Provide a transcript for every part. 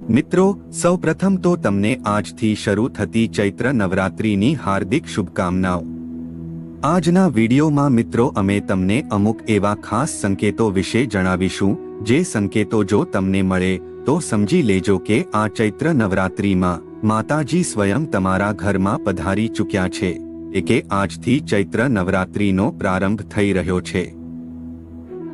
મિત્રો, સૌપ્રથમ તો તમને આજથી શરૂ થતી ચૈત્ર નવરાત્રિની હાર્દિક શુભકામનાઓ. આજના વિડીયોમાં મિત્રો, અમે તમને અમુક એવા ખાસ સંકેતો વિશે જણાવીશું, જે સંકેતો જો તમને મળે, તો સમજી લેજો કે આ ચૈત્ર નવરાત્રિમાં માતાજી સ્વયં તમારા ઘરમાં પધારી ચૂક્યા છે કે આજથી ચૈત્ર નવરાત્રિનો પ્રારંભ થઈ રહ્યો છે.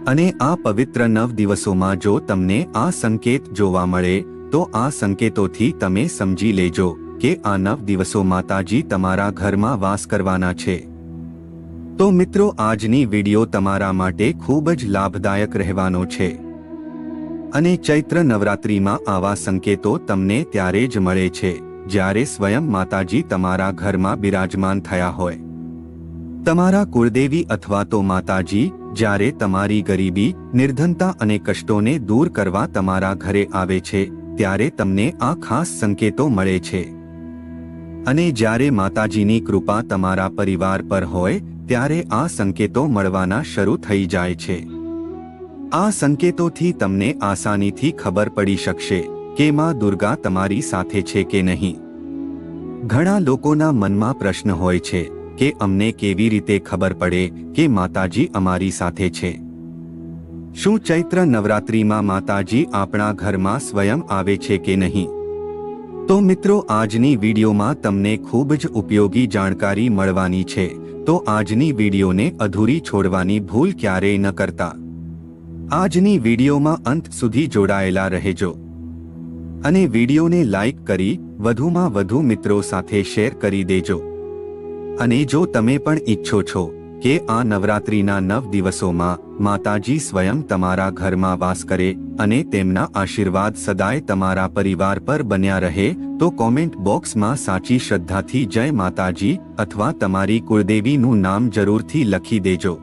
અને આ પવિત્ર નવ દિવસોમાં જો તમને આ સંકેત જોવા મળે તો આ સંકેતોથી તમે સમજી લેજો કે આ નવ દિવસો માતાજી તમારા ઘરમાં વાસ કરવાના છે. તો મિત્રો, આજની વિડિયો તમારા માટે ખૂબ જ લાભદાયક રહેવાનો છે. અને ચૈત્ર નવરાત્રિમાં આવા સંકેતો તમને ત્યારે જ મળે છે, જ્યારે સ્વયં માતાજી તમારા ઘરમાં બિરાજમાન થયા હોય. તમારા કુળદેવી અથવા તો માતાજી, જ્યારે તમારી ગરીબી, નિર્ધનતા અને કષ્ટોને દૂર કરવા તમારા ઘરે આવે છે ત્યારે તમને આ ખાસ સંકેતો મળે છે. અને જ્યારે માતાજીની કૃપા તમારા પરિવાર પર હોય, ત્યારે આ સંકેતો મળવાના શરૂ થઈ જાય છે. આ સંકેતોથી તમને આસાનીથી ખબર પડી શકશે કે માં દુર્ગા તમારી સાથે છે કે નહીં. ઘણા લોકોના મનમાં પ્રશ્ન હોય છે કે અમને કેવી રીતે ખબર પડે કે માતાજી અમારી સાથે છે? શું ચૈત્ર નવરાત્રિમાં માતાજી આપણા ઘરમાં સ્વયં આવે છે કે નહીં? તો મિત્રો, આજની વિડીયોમાં તમને ખૂબ જ ઉપયોગી જાણકારી મળવાની છે. તો આજની વિડીયોને અધૂરી છોડવાની ભૂલ ક્યારેય ન કરતા. આજની વિડીયોમાં અંત સુધી જોડાયેલા રહેજો. અને વિડીયોને લાઇક કરી વધુમાં વધુ મિત્રો સાથે શેર કરી દેજો. અને જો તમે પણ ઈચ્છો છો કે આ નવરાત્રિના નવ દિવસોમાં માતાજી સ્વયં તમારા ઘરમાં વાસ કરે અને તેમના આશીર્વાદ સદાય તમારા પરિવાર પર બન્યા રહે, તો કોમેન્ટ બોક્સમાં સાચી શ્રદ્ધાથી જય માતાજી અથવા તમારી કુળદેવીનું નામ જરૂરથી લખી દેજો.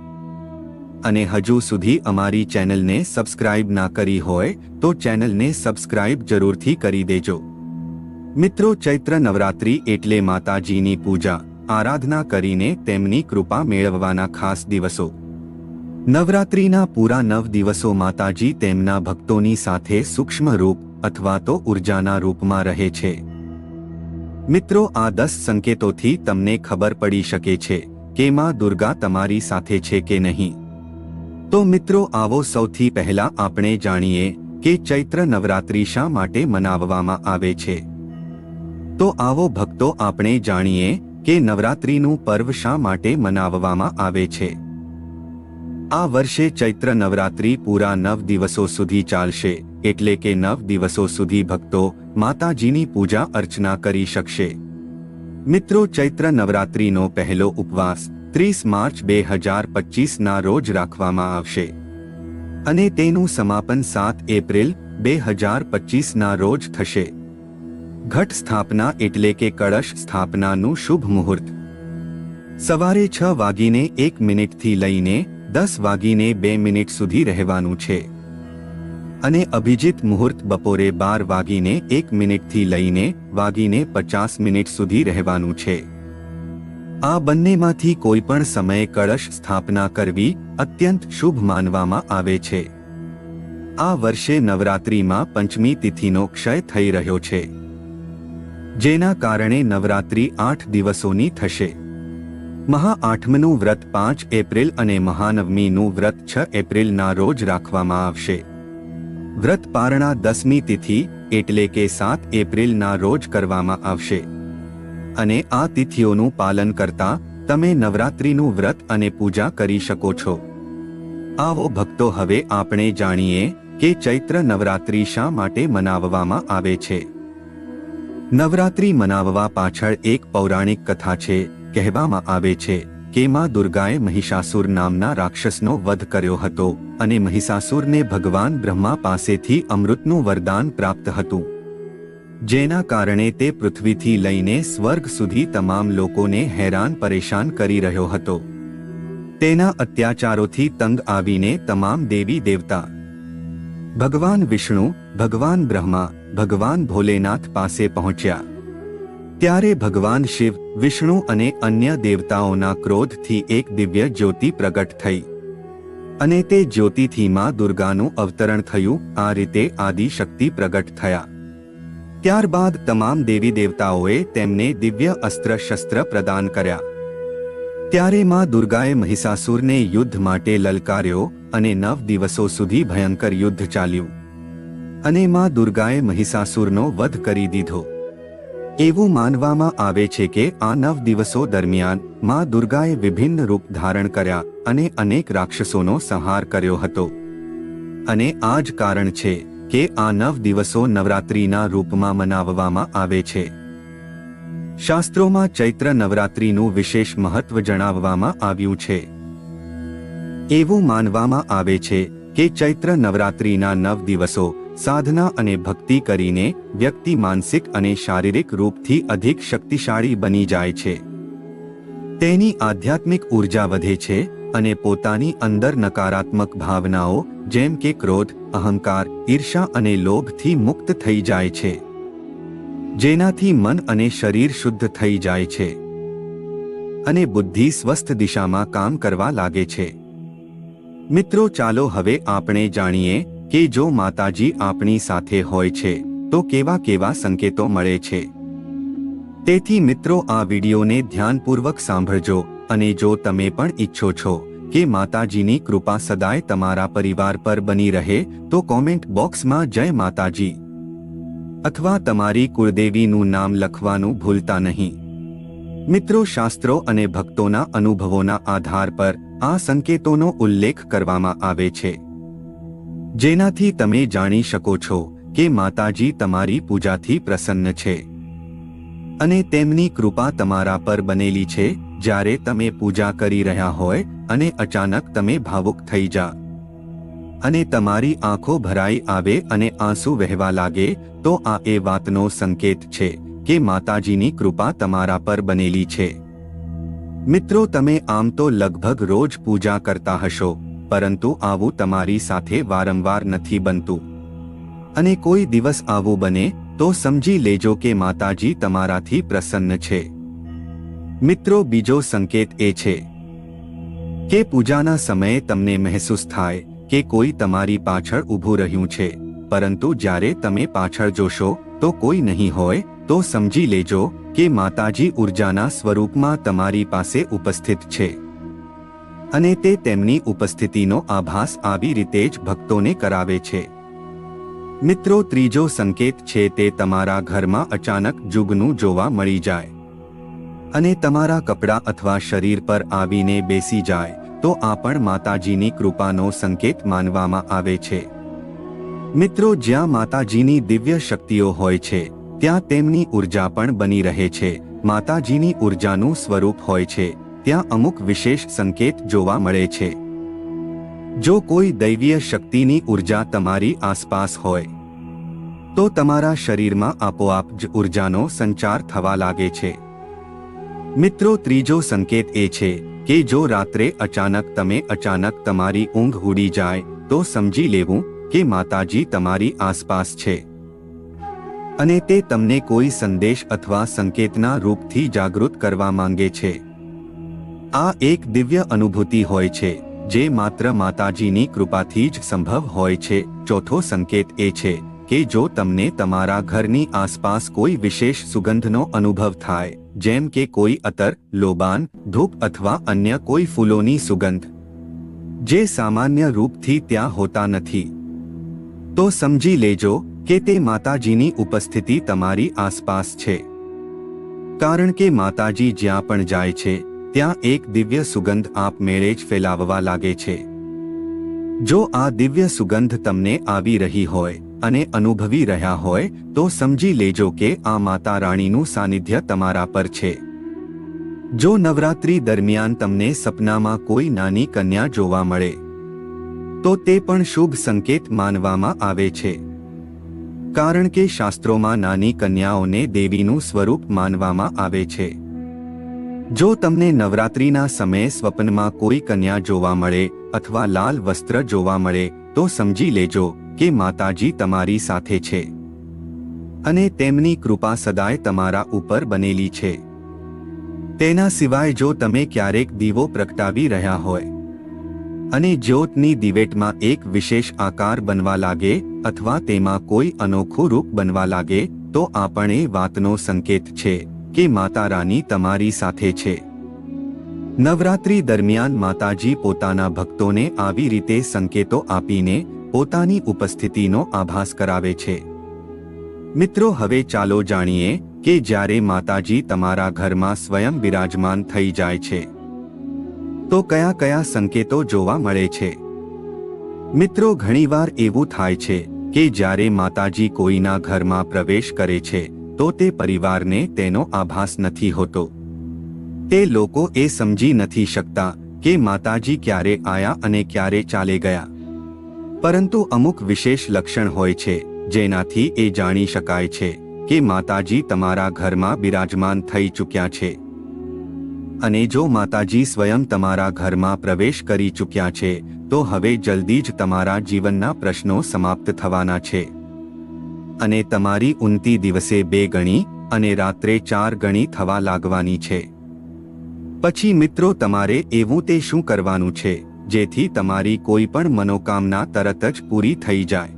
અને હજુ સુધી અમારી ચેનલને સબસ્ક્રાઇબ ના કરી હોય, તો ચેનલને સબસ્ક્રાઇબ જરૂરથી કરી દેજો. મિત્રો ચૈત્ર નવરાત્રિ એટલે માતાજીની પૂજા, આરાધના કરીને તેમની કૃપા મેળવવાના ખાસ દિવસો. નવરાત્રિના પૂરા નવ દિવસો માતાજી તેમના ભક્તોની સાથે સૂક્ષ્મ રૂપ અથવા તો ઉર્જાના રૂપમાં રહે છે. મિત્રો, આ દસ સંકેતોથી તમને ખબર પડી શકે છે કે માં દુર્ગા તમારી સાથે છે કે નહીં. તો મિત્રો, આવો સૌથી પહેલા આપણે જાણીએ કે ચૈત્ર નવરાત્રિ શા માટે મનાવવામાં આવે છે. તો આવો ભક્તો આપણે જાણીએ કે નવરાત્રિનું પર્વ શા માટે મનાવવામાં આવે છે. આ વર્ષે ચૈત્ર નવરાત્રિ પૂરા નવ દિવસો સુધી ચાલશે, એટલે કે નવ દિવસો સુધી ભક્તો માતાજીની પૂજા અર્ચના કરી શકશે. મિત્રો, ચૈત્ર નવરાત્રિનો પહેલો ઉપવાસ ત્રીસ માર્ચ બે હજાર પચીસના રોજ રાખવામાં આવશે. અને તેનું સમાપન સાત એપ્રિલ બે હજાર પચીસના રોજ થશે. ઘટ સ્થાપના એટલે કે કળશ સ્થાપનાનું શુભ મુહૂર્ત. સવારે છ વાગીને એક મિનિટથી લઈને દસ વાગીને બે મિનિટ સુધી રહેવાનું છે. અને અભિજીત મુહૂર્ત બપોરે બાર વાગીને એક મિનિટથી લઈને વાગીને પચાસ મિનિટ સુધી રહેવાનું છે. આ બંનેમાંથી કોઈ પણ સમયે કળશ સ્થાપના કરવી અત્યંત શુભ માનવામાં આવે છે. આ વર્ષે નવરાત્રિમાં પંચમી તિથિનો ક્ષય થઈ રહ્યો છે. જેના કારણે નવરાત્રિ આઠ દિવસોની થશે. મહા આઠમનું વ્રત પાંચ એપ્રિલ અને મહાનવમીનું વ્રત છ એપ્રિલના રોજ રાખવામાં આવશે. વ્રત પારણા દસમી તિથિ એટલે કે સાત એપ્રિલના રોજ કરવામાં આવશે. અને આ તિથિઓનું પાલન કરતા તમે નવરાત્રિનું વ્રત અને પૂજા કરી શકો છો. આવો ભક્તો હવે આપણે જાણીએ કે ચૈત્ર નવરાત્રિ શા માટે મનાવવામાં આવે છે. નવરાત્રી મનાવવા પાછળ એક પૌરાણિક કથા છે. કહેવામાં આવે છે કે માં દુર્ગાએ મહિષાસુર નામના રાક્ષસનો વધ કર્યો હતો અને મહિષાસુરને ભગવાન બ્રહ્મા પાસેથી અમૃતનું વરદાન પ્રાપ્ત હતું. જેના કારણે તે પૃથ્વીથી લઈને સ્વર્ગ સુધી તમામ લોકોને હેરાન પરેશાન કરી રહ્યો હતો. તેના અત્યાચારોથી તંગ આવીને તમામ દેવી દેવતા, ભગવાન વિષ્ણુ, ભગવાન બ્રહ્મા, ભગવાન ભોલેનાથ પાસે પહોંચ્યા. ત્યારે ભગવાન શિવ, વિષ્ણુ અને અન્ય દેવતાઓના ક્રોધથી એક દિવ્ય જ્યોતિ પ્રગટ થઈ. અને તે જ્યોતિથી માં દુર્ગાનું અવતરણ થયું, આ રીતે આદિશક્તિ પ્રગટ થયા. ત્યારબાદ તમામ દેવી દેવતાઓએ તેમને દિવ્ય અસ્ત્ર શસ્ત્ર પ્રદાન કર્યા. ત્યારે માં દુર્ગાએ મહિષાસુરને યુદ્ધ માટે લલકાર્યો અને નવ દિવસો સુધી ભયંકર યુદ્ધ ચાલ્યું. અને માં દુર્ગાએ મહિષાસુરનો વધ કરી દીધો. એવું માનવામાં આવે છે કે આ નવ દિવસો દરમિયાનમાં દુર્ગાએ વિભિન્ન રૂપ ધારણ કર્યા અને અનેક રાક્ષસોનો સંહાર કર્યો હતો. અને આ જ કારણ છે કે આ નવ દિવસો નવરાત્રિના રૂપમાં મનાવવામાં આવે છે. શાસ્ત્રોમાં ચૈત્ર નવરાત્રિનું વિશેષ મહત્વ જણાવવામાં આવ્યું છે. એવું માનવામાં આવે છે કે ચૈત્ર નવરાત્રિના નવ દિવસો સાધના અને ભક્તિ કરીને વ્યક્તિ માનસિક અને શારીરિક રૂપથી અધિક શક્તિશાળી બની જાય છે. તેની આધ્યાત્મિક ઊર્જા વધે છે અને પોતાની અંદર નકારાત્મક ભાવનાઓ જેમ કે ક્રોધ, અહંકાર ઈર્ષા અને લોભથી મુક્ત થઈ જાય છે. જેનાથી મન અને શરીર શુદ્ધ થઈ જાય છે. અને બુદ્ધિ સ્વસ્થ દિશામાં કામ કરવા લાગે છે. મિત્રો ચાલો હવે આપણે જાણીએ કે જો માતાજી આપણી સાથે હોય છે, તો કેવા કેવા સંકેતો મળે છે? તેથી મિત્રો, આ વિડીયોને ધ્યાનપૂર્વક સાંભળજો અને જો તમે પણ ઈચ્છો છો કે માતાજીની કૃપા સદાય તમારા પરિવાર પર બની રહે, તો કોમેન્ટ બોક્સમાં જય માતાજી. અથવા તમારી કુળદેવીનું નામ લખવાનું ભૂલતા નહીં. મિત્રો, શાસ્ત્રો અને ભક્તોના અનુભવોના આધાર પર આ સંકેતોનો ઉલ્લેખ કરવામાં આવે છે. જેનાથી તમે જાણી શકો છો કે માતાજી તમારી પૂજાથી પ્રસન્ન છે. અને તેમની કૃપા તમારા પર બનેલી છે, જ્યારે તમે પૂજા કરી રહ્યા હોય અને અચાનક તમે ભાવુક થઈ જા. અને તમારી આંખો ભરાઈ આવે અને આંસુ વહેવા લાગે, તો આ એ વાતનો સંકેત છે કે માતાજીની કૃપા તમારા પર બનેલી છે. મિત્રો, તમે આમ તો લગભગ રોજ પૂજા કરતા હશો. પરંતુ આવું તમારી સાથે વારંવાર નથી બનતું. અને કોઈ દિવસ આવું બને, તો સમજી લેજો કે માતાજી તમારાથી પ્રસન્ન છે. મિત્રો, બીજો સંકેત એ છે કે પૂજાના સમયે તમને મહેસૂસ થાય કે કોઈ તમારી પાછળ ઊભું રહ્યું છે. પરંતુ જ્યારે તમે પાછળ જોશો, તો કોઈ નહીં હોય, તો સમજી લેજો કે માતાજી ઉર્જાના સ્વરૂપમાં તમારી પાસે ઉપસ્થિત છે. અને તે તેમની ઉપસ્થિતિનો આભાસ આવી રીતે જ ભક્તોને કરાવે છે. મિત્રો, ત્રીજો સંકેત છે તે તમારા ઘરમાં અચાનક જુગનું જોવા મળી જાય. અને તમારા કપડાં અથવા શરીર પર આવીને બેસી જાય, તો આ પણ માતાજીની કૃપાનો સંકેત માનવામાં આવે છે. મિત્રો, જ્યાં માતાજીની દિવ્ય શક્તિઓ હોય છે, ત્યાં તેમની ઊર્જા પણ બની રહે છે. માતાજીની ઉર્જાનું સ્વરૂપ હોય છે. ત્યાં અમુક વિશેષ સંકેત જોવા મળે છે. જો કોઈ દૈવીય શક્તિની ઊર્જા તમારી આસપાસ હોય, તો તમારા શરીરમાં આપોઆપ જ ઉર્જાનો સંચાર થવા લાગે છે. મિત્રો, ત્રીજો સંકેત એ છે કે જો રાત્રે અચાનક તમે અચાનક તમારી ઊંઘ ઉડી જાય, તો સમજી લેવું કે માતાજી તમારી આસપાસ છે. અને તે તમને કોઈ સંદેશ અથવા સંકેતના રૂપથી જાગૃત કરવા માંગે છે. આ એક દિવ્ય અનુભૂતિ હોય છે, જે માત્ર માતાજીની કૃપાથી જ સંભવ હોય છે. ચોથો સંકેત એ છે કે જો તમને તમારા ઘરની આસપાસ કોઈ વિશેષ સુગંધનો અનુભવ થાય, જેમ કે કોઈ અતર, લોબાન, ધૂપ અથવા અન્ય કોઈ ફૂલોની સુગંધ, જે સામાન્ય રૂપથી ત્યાં હોતા નથી, તો સમજી લેજો કે તે માતાજીની ઉપસ્થિતિ તમારી આસપાસ છે. કારણ કે માતાજી જ્યાં પણ જાય છે ત્યાં એક દિવ્ય સુગંધ આપમેળે જ ફેલાવવા લાગે છે. જો આ દિવ્ય સુગંધ તમને આવી રહી હોય અને અનુભવી રહ્યા હોય, તો સમજી લેજો કે આ માતા રાણીનું સાનિધ્ય તમારા પર છે. જો નવરાત્રી દરમિયાન તમને સપનામાં કોઈ નાની કન્યા જોવા મળે, તો તે પણ શુભ સંકેત માનવામાં આવે છે. કારણ કે શાસ્ત્રોમાં નાની કન્યાઓને દેવીનું સ્વરૂપ માનવામાં આવે છે. જો તમને નવરાત્રિના સમયે સ્વપ્નમાં કોઈ કન્યા જોવા મળે અથવા લાલ વસ્ત્ર જોવા મળે, તો સમજી લેજો કે માતાજી તમારી સાથે છે. અને તેમની કૃપા સદાય તમારા ઉપર બનેલી છે. તેના સિવાય જો તમે ક્યારેક દીવો પ્રગટાવી રહ્યા હોય અને જ્યોતની દિવેટમાં એક વિશેષ આકાર બનવા લાગે અથવા તેમાં કોઈ અનોખું રૂપ બનવા લાગે, તો આ પણ એ વાતનો સંકેત છે. કે માતા રાની તમારી સાથે છે. નવરાત્રી દરમિયાન માતાજી પોતાના ભક્તોને આવી રીતે સંકેતો આપીને પોતાની ઉપસ્થિતિનો આભાસ કરાવે છે. મિત્રો, હવે ચાલો જાણીએ કે જ્યારે માતાજી તમારા ઘરમાં સ્વયં બિરાજમાન થઈ જાય છે, તો કયા કયા સંકેતો જોવા મળે છે? મિત્રો, ઘણીવાર એવું થાય છે કે જ્યારે માતાજી કોઈના ઘરમાં પ્રવેશ કરે છે તો તે પરિવારને તેનો આભાસ નથી હોતો. તે લોકો એ સમજી નથી શકતા કે માતાજી ક્યારે આયા અને ક્યારે ચાલે ગયા. પરંતુ અમુક વિશેષ લક્ષણ હોય છે, જેનાથી એ જાણી શકાય છે કે માતાજી તમારા ઘરમાં બિરાજમાન થઈ ચૂક્યા છે. અને જો માતાજી સ્વયં તમારા ઘરમાં પ્રવેશ કરી ચૂક્યા છે, તો હવે જલ્દી જ તમારા જીવનના પ્રશ્નો સમાપ્ત થવાના છે. અને તમારી ઉન્નતિ દિવસે બે ગણી અને રાત્રે ચાર ગણી થવા લાગવાની છે. પછી મિત્રો તમારે એવું તે શું કરવાનું છે, જેથી તમારી કોઈ પણ મનોકામના તરત જ પૂરી થઈ જાય.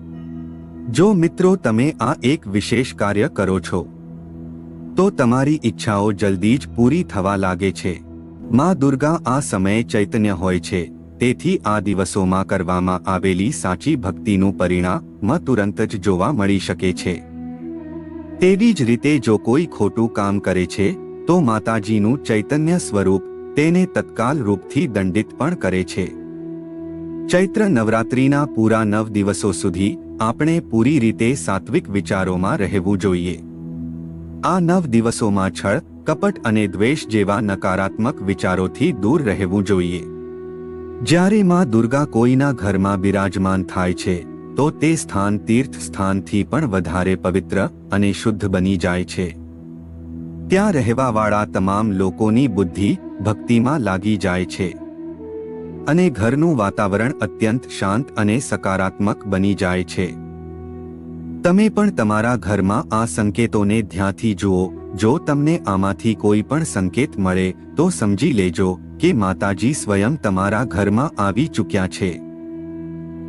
જો મિત્રો તમે આ એક વિશેષ કાર્ય કરો છો, તો તમારી ઈચ્છાઓ જલ્દી જ પૂરી થવા લાગે છે. માં દુર્ગા આ સમયે ચૈતન્ય હોય છે, તેથી આ દિવસોમાં કરવામાં આવેલી સાચી ભક્તિનું પરિણામ તુરંત જ જોવા મળી શકે છે. તેવી જ રીતે જો કોઈ ખોટું કામ કરે છે, તો માતાજીનું ચૈતન્ય સ્વરૂપ તેને તત્કાલ રૂપથી દંડિત પણ કરે છે. ચૈત્ર નવરાત્રિના પૂરા નવ દિવસો સુધી આપણે પૂરી રીતે સાત્વિક વિચારોમાં રહેવું જોઈએ. આ નવ દિવસોમાં છળ, કપટ અને દ્વેષ જેવા નકારાત્મક વિચારોથી દૂર રહેવું જોઈએ. જ્યારે માં દુર્ગા કોઈના ઘરમાં બિરાજમાન થાય છે તો તે સ્થાન તીર્થ સ્થાનથી પણ વધારે પવિત્ર અને શુદ્ધ બની જાય છે. ત્યાં રહેવાવાળા તમામ લોકોની બુદ્ધિ ભક્તિમાં લાગી જાય છે. અને ઘરનું વાતાવરણ અત્યંત શાંત અને સકારાત્મક બની જાય છે. તમે પણ તમારા ઘરમાં આ સંકેતોને ધ્યાનથી જુઓ, જો તમને આમાંથી કોઈ પણ સંકેત મળે, તો સમજી લેજો કે માતાજી સ્વયં તમારા ઘરમાં આવી ચૂક્યા છે.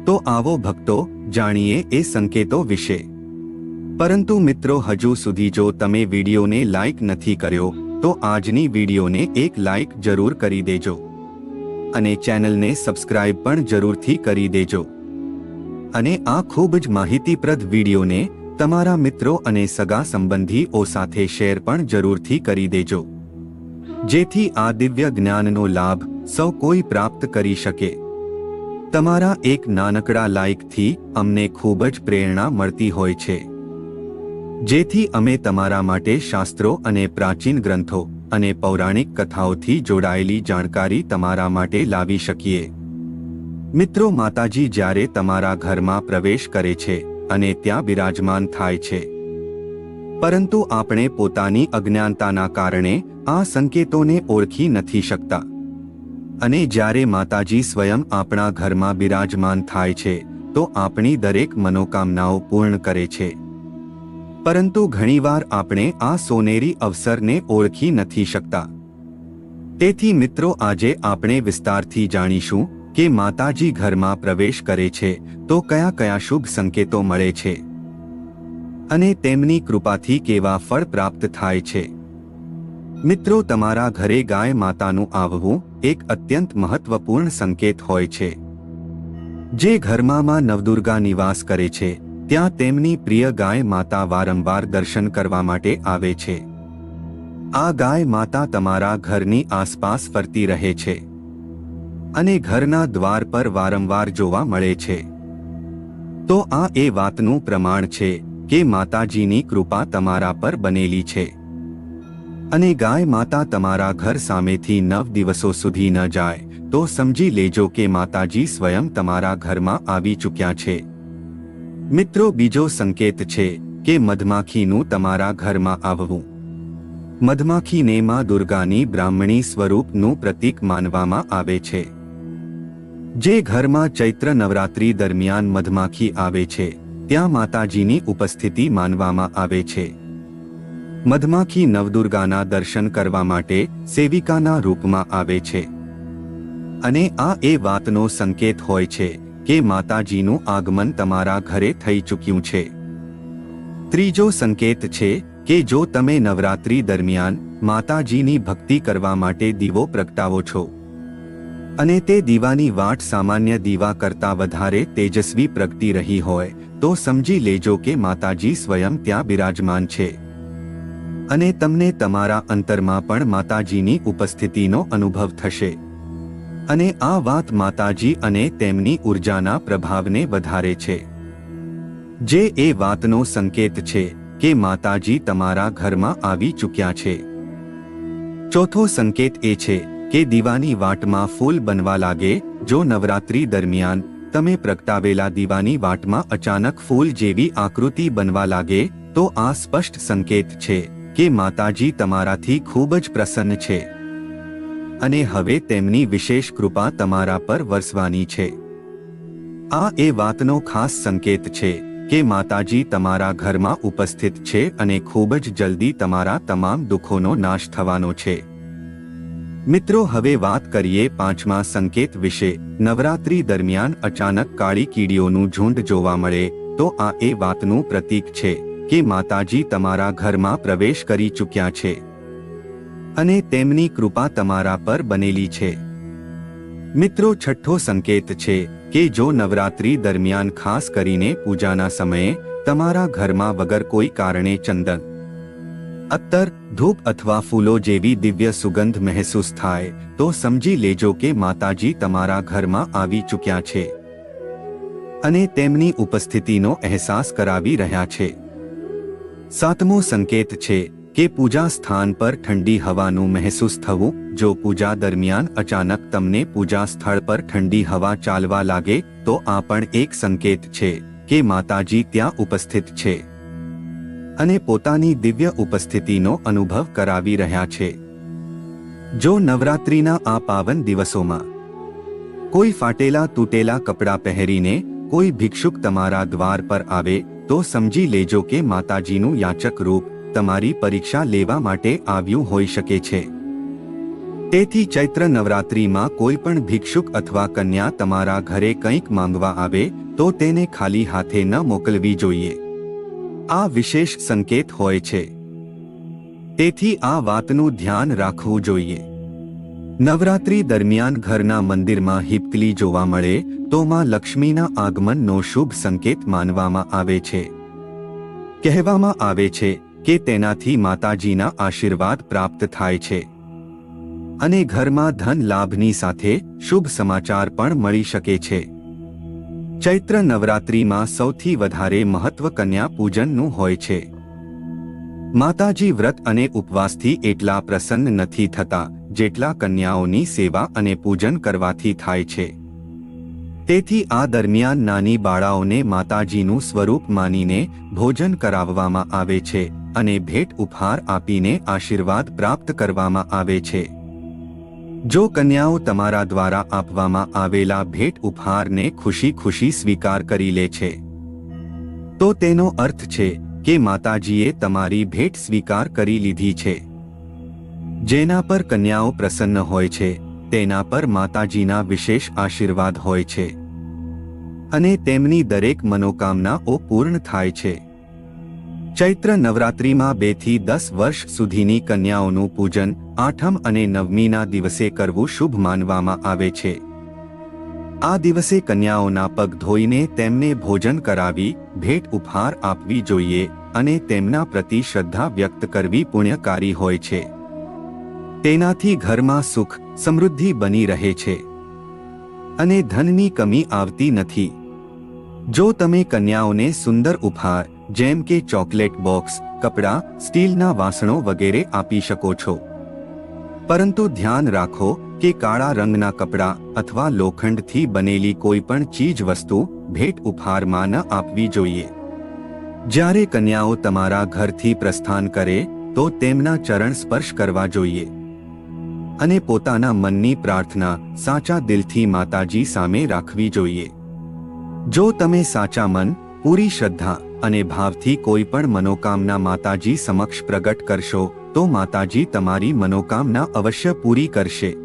તો આવો ભક્તો જાણીએ એ સંકેતો વિશે. પરંતુ મિત્રો હજુ સુધી જો તમે વિડીયોને લાઇક નથી કર્યો, તો આજની વિડીયોને એક લાઇક જરૂર કરી દેજો. અને ચેનલને સબસ્ક્રાઇબ પણ જરૂરથી કરી દેજો. અને આ ખૂબ જ માહિતીપ્રદ વિડીયોને તમારા મિત્રો અને સગા સંબંધીઓ સાથે શેર પણ જરૂરથી કરી દેજો. જેથી આ દિવ્ય જ્ઞાનનો લાભ સૌ કોઈ પ્રાપ્ત કરી શકે. તમારા એક નાનકડા લાઇકથી અમને ખૂબ જ પ્રેરણા મળતી હોય છે. જેથી અમે તમારા માટે શાસ્ત્રો અને પ્રાચીન ગ્રંથો અને પૌરાણિક કથાઓથી જોડાયેલી જાણકારી તમારા માટે લાવી શકીએ. મિત્રો માતાજી જ્યારે તમારા ઘરમાં પ્રવેશ કરે છે અને ત્યાં બિરાજમાન થાય છે. પરંતુ આપણે પોતાની અજ્ઞાનતાના કારણે આ સંકેતોને ઓળખી નથી શકતા. અને જ્યારે માતાજી સ્વયં આપણા ઘરમાં બિરાજમાન થાય છે, તો આપણી દરેક મનોકામનાઓ પૂર્ણ કરે છે. પરંતુ ઘણીવાર આપણે આ સોનેરી અવસરને ઓળખી નથી શકતા. તેથી મિત્રો, આજે આપણે વિસ્તારથી જાણીશું કે માતાજી ઘરમાં પ્રવેશ કરે છે, તો કયા કયા શુભ સંકેતો મળે છે. અને તેમની કૃપાથી કેવા ફળ પ્રાપ્ત થાય છે. મિત્રો, તમારા ઘરે ગાય માતાનું આવવું એક અત્યંત મહત્વપૂર્ણ સંકેત હોય છે. જે ઘરમાં નવદુર્ગા નિવાસ કરે છે, ત્યાં તેમની પ્રિય ગાય માતા વારંવાર દર્શન કરવા માટે આવે છે. આ ગાય માતા તમારા ઘરની આસપાસ ફરતી રહે છે. અને ઘરના દ્વાર પર વારંવાર જોવા મળે છે. તો આ એ વાતનું પ્રમાણ છે કે માતાજીની કૃપા તમારા પર બનેલી છે. અને ગાય માતા તમારા ઘર સામેથી નવ દિવસો સુધી ન જાય, તો સમજી લેજો કે માતાજી સ્વયં તમારા ઘરમાં આવી ચૂક્યા છે. મિત્રો, બીજો સંકેત છે કે મધમાખીનું તમારા ઘરમાં આવવું. મધમાખીને માં દુર્ગાની બ્રાહ્મણી સ્વરૂપનું પ્રતીક માનવામાં આવે છે. જે ઘરમાં ચૈત્ર નવરાત્રી દરમિયાન મધમાખી આવે છે, ત્યાં માતાજીની ઉપસ્થિતિ માનવામાં આવે છે. મધમાખી નવદુર્ગાના દર્શન કરવા માટે સેવિકાના રૂપમાં આવે છે. અને આ એ વાતનો સંકેત હોય છે કે માતાજીનું આગમન તમારા ઘરે થઈ ચૂક્યું છે. ત્રીજો સંકેત છે કે જો તમે નવરાત્રી દરમિયાન માતાજીની ભક્તિ કરવા માટે દીવો પ્રગટાવો છો. અને તે દીવાની વાટ સામાન્ય દીવા કરતાં વધારે તેજસ્વી પ્રગટી રહી હોય, તો સમજી લેજો કે માતાજી સ્વયં ત્યાં બિરાજમાન છે. અને તમને તમારા અંતરમાં પણ માતાજીની ઉપસ્થિતિનો અનુભવ થશે. અને આ વાત માતાજી અને તેમની ઉર્જાના પ્રભાવને વધારે છે. જે એ વાતનો સંકેત છે કે માતાજી તમારા ઘરમાં આવી ચૂક્યા છે. ચોથો સંકેત એ છે કે દીવાની વાટમાં ફૂલ બનવા લાગે, જો નવરાત્રી દરમિયાન તમે પ્રગટાવેલા દીવાની વાટમાં અચાનક ફૂલ જેવી આકૃતિ બનવા લાગે, તો આ સ્પષ્ટ સંકેત છે. કે માતાજી તમારાથી ખૂબ જ પ્રસન્ન છે. અને હવે તેમની વિશેષ કૃપા તમારા પર વરસવાની છે. આ એ વાતનો ખાસ સંકેત છે કે માતાજી તમારા ઘરમાં ઉપસ્થિત છે અને ખૂબ જ જલ્દી તમારા તમામ દુઃખોનો નાશ થવાનો છે. મિત્રો, હવે વાત કરીએ પાંચમા સંકેત વિશે. નવરાત્રી દરમિયાન અચાનક કાળી કીડીઓનું ઝુંડ જોવા મળે, તો આ એ વાતનું પ્રતીક છે. કે માતાજી તમારા ઘરમાં પ્રવેશ કરી ચૂક્યા છે. અને તેમની કૃપા તમારા પર બનેલી છે. મિત્રો, છઠ્ઠો સંકેત છે કે જો નવરાત્રી દરમિયાન ખાસ કરીને પૂજાના સમયે તમારા ઘરમાં વગર કોઈ કારણે ચંદન અત્તર ધૂપ અથવા ફૂલો જેવી દિવ્ય સુગંધ મહેસૂસ થાય, તો સમજી લેજો કે માતાજી તમારા ઘરમાં આવી ચૂક્યા છે. અને તેમની ઉપસ્થિતિનો અહેસાસ કરાવી રહ્યા છે. સાતમો સંકેત છે કે પૂજા સ્થાન પર ઠંડી હવાનું મહેસૂસ થવું. જો પૂજા દરમિયાન અચાનક તમને પૂજા સ્થળ પર ઠંડી હવા ચાલવા લાગે, તો આ પણ એક સંકેત છે કે માતાજી ત્યાં ઉપસ્થિત છે અને પોતાની દિવ્ય ઉપસ્થિતિનો અનુભવ કરાવી રહ્યા છે. જો નવરાત્રિના આ પાવન દિવસોમાં કોઈ ફાટેલા તૂટેલા કપડાં પહેરીને કોઈ ભિક્ષુક તમારા દ્વાર પર આવે તો સમજી લેજો કે માતાજીનું યાચક રૂપ તમારી પરીક્ષા લેવા માટે આવ્યું હોઈ શકે છે. તેથી ચૈત્ર નવરાત્રિમાં કોઈ પણ ભિક્ષુક અથવા કન્યા તમારા ઘરે કંઈક માંગવા આવે, તો તેને ખાલી હાથે ન મોકલવી જોઈએ. આ વિશેષ સંકેત હોય છે. તેથી આ વાતનું ધ્યાન રાખવું જોઈએ. નવરાત્રી દરમિયાન ઘરના મંદિરમાં હિપકલી જોવા મળે, તો માં લક્ષ્મીના આગમનનો શુભ સંકેત માનવામાં આવે છે. કહેવામાં આવે છે કે તેનાથી માતાજીના આશીર્વાદ પ્રાપ્ત થાય છે. અને ઘરમાં ધન લાભની સાથે શુભ સમાચાર પણ મળી શકે છે. ચૈત્ર નવરાત્રિમાં સૌથી વધારે મહત્વ કન્યા પૂજનનું હોય છે. માતાજી વ્રત અને ઉપવાસથી એટલા પ્રસન્ન નથી થતા જેટલા કન્યાઓની સેવા અને પૂજન કરવાથી થાય છે. તેથી આ દરમિયાન નાની બાળાઓને માતાજીનું સ્વરૂપ માનીને ભોજન કરાવવામાં આવે છે અને ભેટ ઉપહાર આપીને આશીર્વાદ પ્રાપ્ત કરવામાં આવે છે. જો કન્યાઓ તમારા દ્વારા આપવામાં આવેલા ભેટ ઉપહારને ખુશી ખુશી સ્વીકાર કરી લે છે. તો તેનો અર્થ છે કે માતાજીએ તમારી ભેટ સ્વીકાર કરી લીધી છે. જેના પર કન્યાઓ પ્રસન્ન હોય છે, તેના પર માતાજીના વિશેષ આશીર્વાદ હોય છે. અને તેમની દરેક મનોકામનાઓ પૂર્ણ થાય છે. ચૈત્ર નવરાત્રિમાં બેથી દસ વર્ષ સુધીની કન્યાઓનું પૂજન આઠમ અને નવમીના દિવસે કરવું શુભ માનવામાં આવે છે. આ દિવસે કન્યાઓના પગ ધોઈને તેમને ભોજન કરાવી, ભેટ ઉપહાર આપવી જોઈએ અને તેમના પ્રતિ શ્રદ્ધા વ્યક્ત કરવી પુણ્યકારી હોય છે. તેનાથી ઘરમાં સુખ, સમૃદ્ધિ બની રહે છે. અને ધનની કમી આવતી નથી. જો તમે કન્યાઓને સુંદર ઉપહાર, જેમ કે ચોકલેટ બોક્સ, કપડાં, સ્ટીલના વાસણો વગેરે આપી શકો છો. પરંતુ ધ્યાન રાખો કે કાળા રંગના કપડાં અથવા લોખંડથી બનેલી કોઈપણ ચીજ વસ્તુ ભેટ ઉપહારમાં ન આપવી જોઈએ. જ્યારે કન્યાઓ તમારા ઘરથી પ્રસ્થાન કરે, તો તેમના ચરણ સ્પર્શ કરવા જોઈએ. અને પોતાના મનની પ્રાર્થના સાચા દિલથી માતાજી સામે રાખવી જોઈએ. જો તમે સાચા મન, પૂરી શ્રદ્ધા અને ભાવથી કોઈ પણ મનોકામના માતાજી સમક્ષ પ્રગટ કરશો, તો માતાજી તમારી મનોકામના અવશ્ય પૂરી કરશે.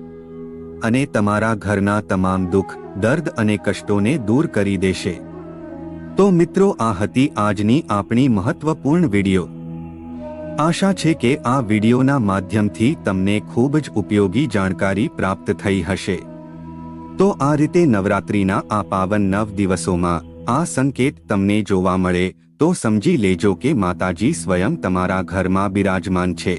અને તમારા ઘરના તમામ દુઃખ, દર્દ અને કષ્ટોને દૂર કરી દેશે. તો મિત્રો આ હતી આજની આપણી મહત્વપૂર્ણ વિડિયો. આશા છે કે આ વિડિયોના માધ્યમથી તમને ખૂબ જ ઉપયોગી જાણકારી પ્રાપ્ત થઈ હશે. તો આ રીતે નવરાત્રિના આ પાવન નવ દિવસોમાં આ સંકેત તમને જોવા મળે, તો સમજી લેજો કે માતાજી સ્વયં તમારા ઘરમાં બિરાજમાન છે.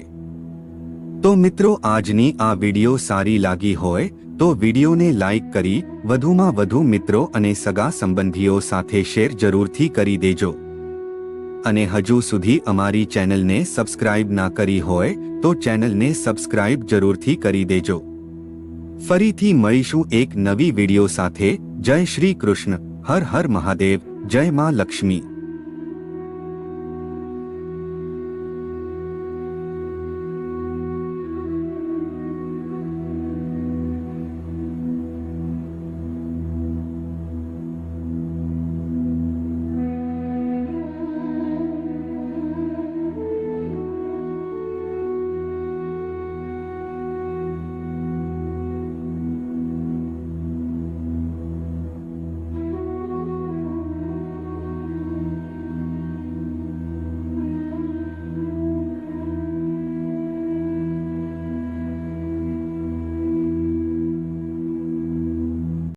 તો મિત્રો આજની આ વીડિયો સારી લાગી હોય, તો વિડીયોને લાઈક કરી, વધુમાં વધુ મિત્રો અને સગા સંબંધીઓ સાથે શેર જરૂરથી કરી દેજો. અને હજુ સુધી અમારી ચેનલને સબસ્ક્રાઇબ ના કરી હોય તો ચેનલને સબસ્ક્રાઇબ જરૂરથી કરી દેજો. ફરીથી મળીશું એક નવી વિડિયો સાથે. જય શ્રી કૃષ્ણ. હર હર મહાદેવ. જય માં લક્ષ્મી.